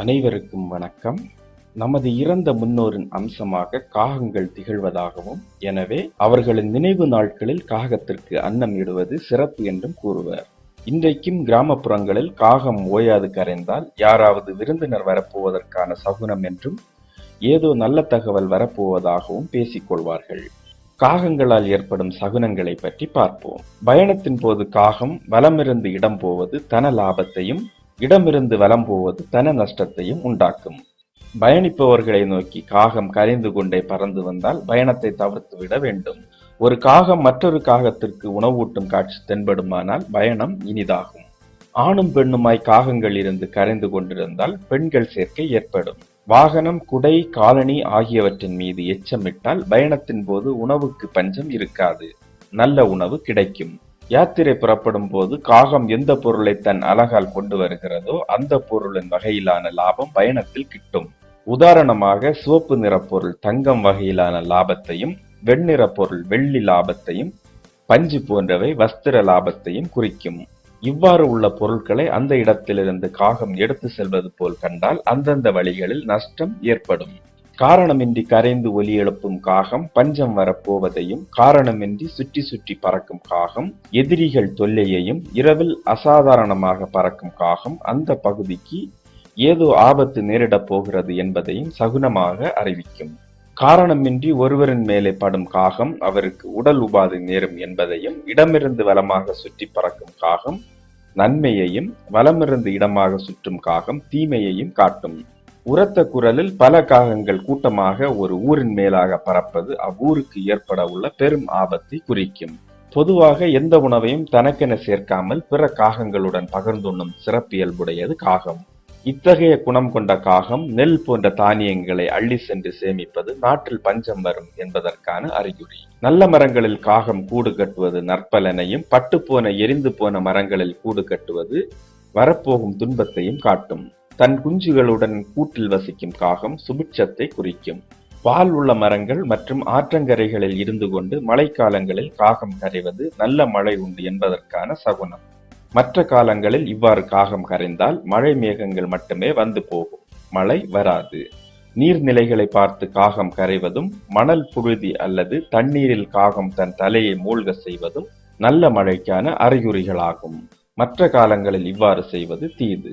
அனைவருக்கும் வணக்கம். நமது இறந்த முன்னோரின் அம்சமாக காகங்கள் திகழ்வதாகவும் எனவே அவர்களின் நினைவு நாட்களில் காகத்திற்கு அன்னம் இடுவது சிறப்பு என்றும் கூறுவர். இன்றைக்கும் கிராமப்புறங்களில் காகம் ஓயாது கரைந்தால் யாராவது விருந்தினர் வரப்போவதற்கான சகுனம் என்றும் ஏதோ நல்ல தகவல் வரப்போவதாகவும் பேசிக் கொள்வார்கள் காகங்களால் ஏற்படும் சகுனங்களை பற்றி பார்ப்போம். பயணத்தின் போது காகம் வலமிருந்து இடம் போவது தன லாபத்தையும் இடமிருந்து வலம் போவது தன நஷ்டத்தையும் உண்டாக்கும். பயணிப்பவர்களை நோக்கி காகம் கரைந்து கொண்டே பறந்து வந்தால் பயணத்தை தவிர்த்து விட வேண்டும். ஒரு காகம் மற்றொரு காகத்திற்கு உணவூட்டும் காட்சி தென்படுமானால் பயணம் இனிதாகும். ஆணும் பெண்ணுமாய் காகங்கள் இருந்து கரைந்து கொண்டிருந்தால் பெண்கள் சேர்க்கை ஏற்படும். வாகனம் குடை காலனி ஆகியவற்றின் மீது எச்சமிட்டால் பயணத்தின் போது உணவுக்கு பஞ்சம் இருக்காது. நல்ல உணவு கிடைக்கும். யாத்திரை புறப்படும் போது காகம் எந்த பொருளை தன் அழகால் கொண்டு வருகிறதோ அந்த பொருளின் வகையிலான லாபம் பயணத்தில் கிட்டும். உதாரணமாக சிவப்பு நிற பொருள் தங்கம் வகையிலான லாபத்தையும் வெண்ணிற பொருள் வெள்ளி லாபத்தையும் பஞ்சு போன்றவை வஸ்திர லாபத்தையும் குறிக்கும். இவ்வாறு உள்ள பொருட்களை அந்த இடத்திலிருந்து காகம் எடுத்து செல்வது போல் கண்டால் அந்தந்த வழிகளில் நஷ்டம் ஏற்படும். காரணமின்றி கரைந்து ஒலி எழுப்பும் காகம் பஞ்சம் வரப்போவதையும் காரணமின்றி சுற்றி சுற்றி பறக்கும் காகம் எதிரிகள் தொல்லையையும் இரவில் அசாதாரணமாக பறக்கும் காகம் அந்த பகுதிக்கு ஏதோ ஆபத்து நேரிடப் போகிறது என்பதையும் சகுனமாக அறிவிக்கும். காரணமின்றி ஒருவரின் மேலே படும் காகம் அவருக்கு உடல் உபாதை நேரும் என்பதையும் இடமிருந்து வலமாக சுற்றி பறக்கும் காகம் நன்மையையும் வலமிருந்து இடமாக சுற்றும் காகம் தீமையையும் காட்டும். உரத்த குரலில் பல காகங்கள் கூட்டமாக ஒரு ஊரின் மேலாக பறப்பது அவ்வூருக்கு ஏற்பட உள்ள பெரும் ஆபத்தை குறிக்கும். பொதுவாக எந்த உணவையும் தனக்கென சேர்க்காமல் பிற காகங்களுடன் பகிர்ந்துண்ணும் சிறப்பியல்புடையது காகம். இத்தகைய குணம் கொண்ட காகம் நெல் போன்ற தானியங்களை அள்ளி சென்று சேமிப்பது நாட்டில் பஞ்சம் வரும் என்பதற்கான அறிகுறி. நல்ல மரங்களில் காகம் கூடு கட்டுவது நற்பலனையும் பட்டுப்போன எரிந்து போன மரங்களில் கூடு கட்டுவது வரப்போகும் துன்பத்தையும் காட்டும். தன் குஞ்சுகளுடன் கூட்டில் வசிக்கும் காகம் சுபிட்சத்தை குறிக்கும். பால் உள்ள மரங்கள் மற்றும் ஆற்றங்கரைகளில் இருந்து கொண்டு மழைக்காலங்களில் காகம் கரைவது நல்ல மழை உண்டு என்பதற்கான சகுனம். மற்ற காலங்களில் இவ்வாறு காகம் கரைந்தால் மழை மேகங்கள் மட்டுமே வந்து போகும். மழை வராது. நீர்நிலைகளை பார்த்து காகம் கரைவதும் மணல் புழுதி அல்லது தண்ணீரில் காகம் தன் தலையை மூழ்க செய்வதும் நல்ல மழைக்கான அறிகுறிகளாகும். மற்ற காலங்களில் இவ்வாறு செய்வது தீது.